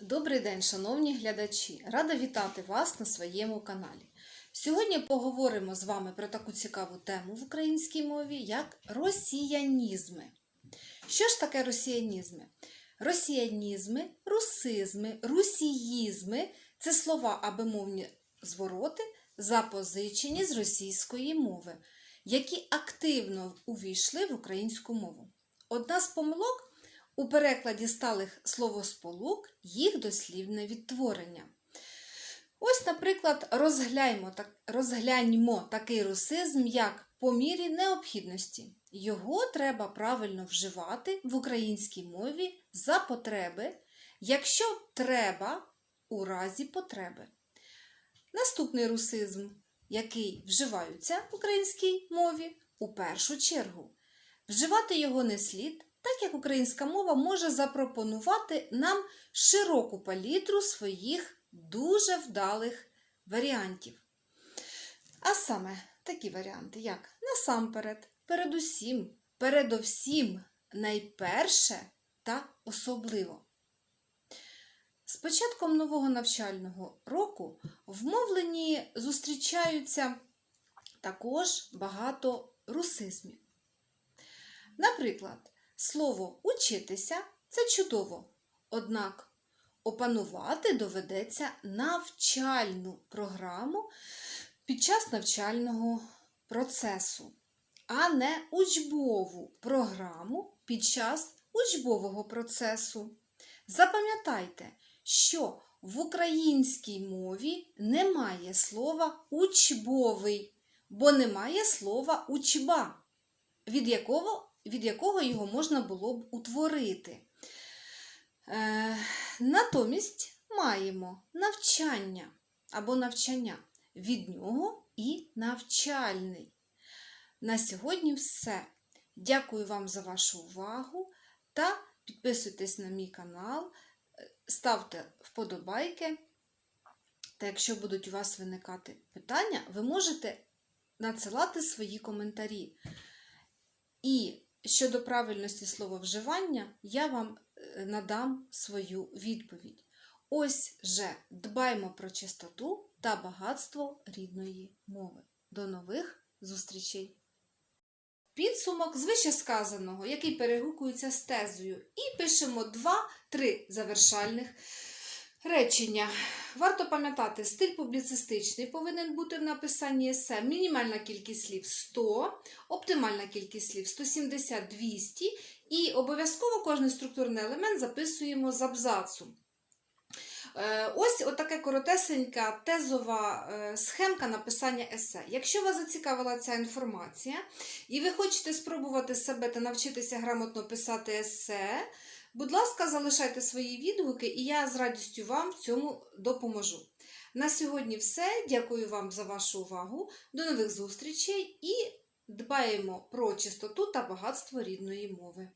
Добрий день, шановні глядачі! Рада вітати вас на своєму каналі. Сьогодні поговоримо з вами про таку цікаву тему в українській мові, як росіянізми. Що ж таке росіянізми? Росіянізми, русизми, русіїзми це слова або мовні звороти, запозичені з російської мови, які активно увійшли в українську мову. Одна з помилок у перекладі сталих словосполук їх дослівне відтворення. Ось, наприклад, розгляньмо, так, розгляньмо такий русизм, як по мірі необхідності. Його треба правильно вживати в українській мові за потреби, якщо треба у разі потреби. Наступний русизм, який вживаються в українській мові, у першу чергу. Вживати його не слід, так як українська мова може запропонувати нам широку палітру своїх дуже вдалих варіантів. А саме такі варіанти, як насамперед, передусім, передовсім, найперше та особливо. З початком нового навчального року в мовленні зустрічаються також багато русизмів. Наприклад, слово учитися це чудово, однак опанувати доведеться навчальну програму під час навчального процесу, а не учбову програму під час учбового процесу. Запам'ятайте, що в українській мові немає слова учбовий, бо немає слова учба, від якого, від якого його можна було б утворити. Е, натомість маємо навчання або навчання. Від нього і навчальний. На сьогодні все. Дякую вам за вашу увагу та підписуйтесь на мій канал, ставте вподобайки. Та якщо будуть у вас виникати питання, ви можете надсилати свої коментарі. І щодо правильності слововживання, я вам е, надам свою відповідь. Ось же дбаймо про чистоту та багатство рідної мови. До нових зустрічей! Підсумок з вищесказаного, який перегукується з тезою, і пишемо два-три завершальних речення. Варто пам'ятати, стиль публіцистичний повинен бути в написанні есе. Мінімальна кількість слів 100, оптимальна кількість слів 170-200, і обов'язково кожний структурний елемент записуємо з абзацу. Е, Ось отака коротесенька тезова е, схемка написання есе. Якщо вас зацікавила ця інформація, і ви хочете спробувати себе та навчитися грамотно писати есе, будь ласка, залишайте свої відгуки, і я з радістю вам в цьому допоможу. На сьогодні все. Дякую вам за вашу увагу. До нових зустрічей і дбаємо про чистоту та багатство рідної мови.